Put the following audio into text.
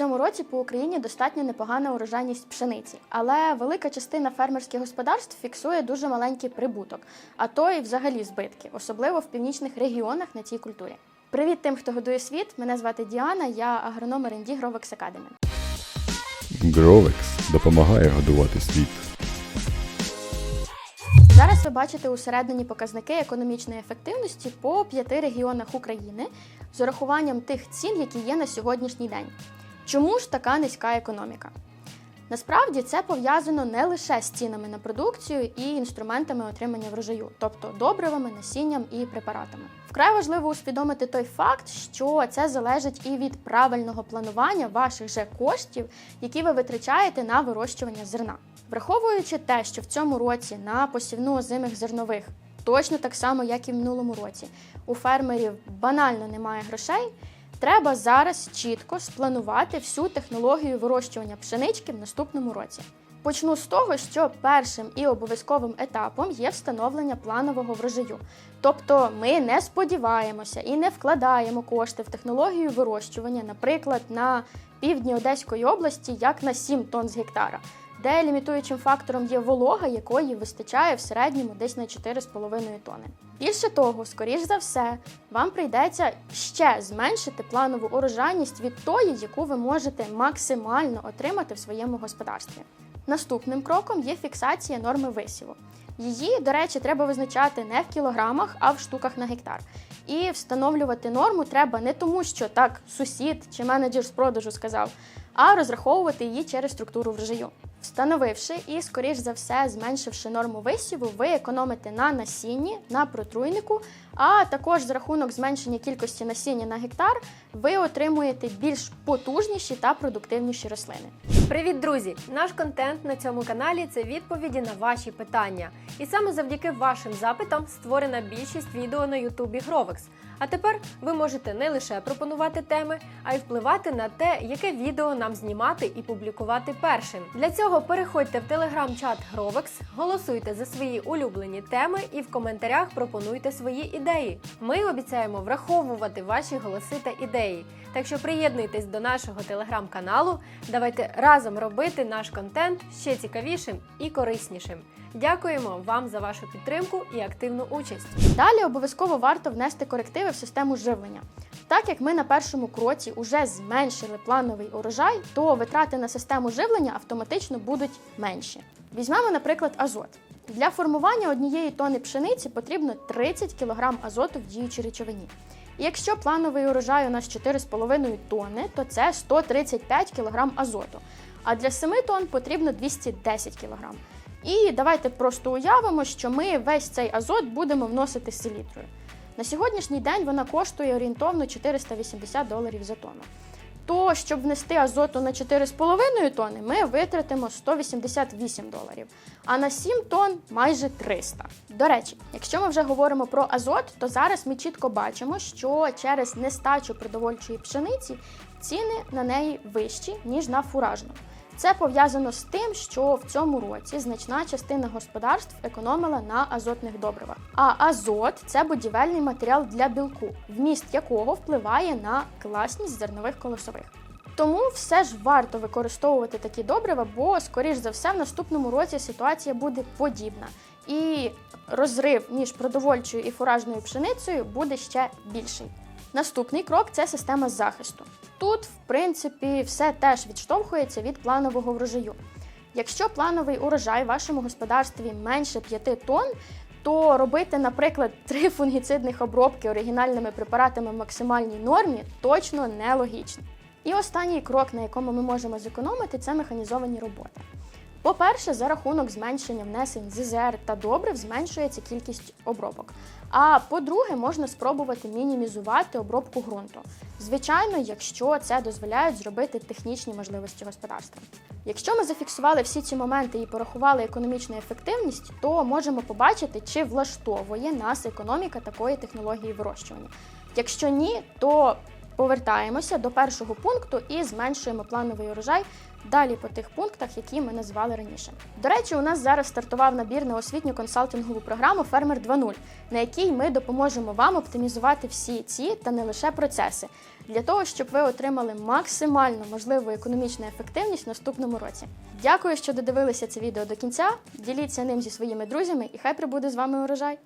цьому році по Україні достатньо непогана урожайність пшениці, але велика частина фермерських господарств фіксує дуже маленький прибуток, а то і взагалі збитки, особливо в північних регіонах на цій культурі. Привіт тим, хто годує світ. Мене звати Діана, я агроном РНД Grovex Academy. Гровекс допомагає годувати світ. Зараз ви бачите усередині показники економічної ефективності по п'яти регіонах України з урахуванням тих цін, які є на сьогоднішній день. Чому ж така низька економіка? Насправді це пов'язано не лише з цінами на продукцію і інструментами отримання врожаю, тобто добривами, насінням і препаратами. Вкрай важливо усвідомити той факт, що це залежить і від правильного планування ваших же коштів, які ви витрачаєте на вирощування зерна. Враховуючи те, що в цьому році на посівну озимих зернових точно так само, як і в минулому році, у фермерів банально немає грошей. Треба зараз чітко спланувати всю технологію вирощування пшенички в наступному році. Почну з того, що першим і обов'язковим етапом є встановлення планового врожаю. Тобто ми не сподіваємося і не вкладаємо кошти в технологію вирощування, наприклад, на півдні Одеської області, як на 7 тонн з гектара, де лімітуючим фактором є волога, якої вистачає в середньому десь на 4,5 тонни. Більше того, скоріш за все, вам прийдеться ще зменшити планову урожайність від тої, яку ви можете максимально отримати в своєму господарстві. Наступним кроком є фіксація норми висіву. Її, до речі, треба визначати не в кілограмах, а в штуках на гектар. І встановлювати норму треба не тому, що так сусід чи менеджер з продажу сказав, а розраховувати її через структуру врожаю. Встановивши і, скоріш за все, зменшивши норму висіву, ви економите на насінні, на протруйнику, а також за рахунок зменшення кількості насіння на гектар ви отримуєте більш потужніші та продуктивніші рослини. Привіт, друзі! Наш контент на цьому каналі це відповіді на ваші питання. І саме завдяки вашим запитам створена більшість відео на Ютубі Grovex. А тепер ви можете не лише пропонувати теми, а й впливати на те, яке відео нам знімати і публікувати першим. Для цього переходьте в телеграм-чат Grovex, голосуйте за свої улюблені теми і в коментарях пропонуйте свої ідеї. Ми обіцяємо враховувати ваші голоси та ідеї. Так що приєднуйтесь до нашого телеграм-каналу. Давайте разом робити наш контент ще цікавішим і кориснішим. Дякуємо вам за вашу підтримку і активну участь. Далі обов'язково варто внести корективи в систему живлення. Так як ми на першому кроці вже зменшили плановий урожай, то витрати на систему живлення автоматично будуть менші. Візьмемо, наприклад, азот. Для формування однієї тони пшениці потрібно 30 кг азоту в діючій речовині. Якщо плановий урожай у нас 4,5 тонни, то це 135 кг азоту. А для 7 тонн потрібно 210 кг. І давайте просто уявимо, що ми весь цей азот будемо вносити селітрою. На сьогоднішній день вона коштує орієнтовно 480 доларів за тонну. То, щоб внести азоту на 4,5 тонни, ми витратимо 188 доларів, а на 7 тонн майже 300. До речі, якщо ми вже говоримо про азот, то зараз ми чітко бачимо, що через нестачу продовольчої пшениці ціни на неї вищі, ніж на фуражну. Це пов'язано з тим, що в цьому році значна частина господарств економила на азотних добривах. А азот це будівельний матеріал для білку, вміст якого впливає на класність зернових колосових. Тому все ж варто використовувати такі добрива, бо, скоріш за все, в наступному році ситуація буде подібна. І розрив між продовольчою і фуражною пшеницею буде ще більший. Наступний крок це система захисту. Тут, в принципі, все теж відштовхується від планового врожаю. Якщо плановий урожай в вашому господарстві менше 5 тонн, то робити, наприклад, три фунгіцидних обробки оригінальними препаратами в максимальній нормі точно нелогічно. І останній крок, на якому ми можемо зекономити, це механізовані роботи. По-перше, за рахунок зменшення внесень ЗЗР та добрив зменшується кількість обробок. А по-друге, можна спробувати мінімізувати обробку ґрунту. Звичайно, якщо це дозволяють зробити технічні можливості господарства. Якщо ми зафіксували всі ці моменти і порахували економічну ефективність, то можемо побачити, чи влаштовує нас економіка такої технології вирощування. Якщо ні, то повертаємося до першого пункту і зменшуємо плановий урожай далі по тих пунктах, які ми назвали раніше. До речі, у нас зараз стартував набір на освітню консалтингову програму Фермер 2.0, на якій ми допоможемо вам оптимізувати всі ці та не лише процеси, для того, щоб ви отримали максимально можливу економічну ефективність в наступному році. Дякую, що додивилися це відео до кінця. Діліться ним зі своїми друзями, і хай прибуде з вами урожай!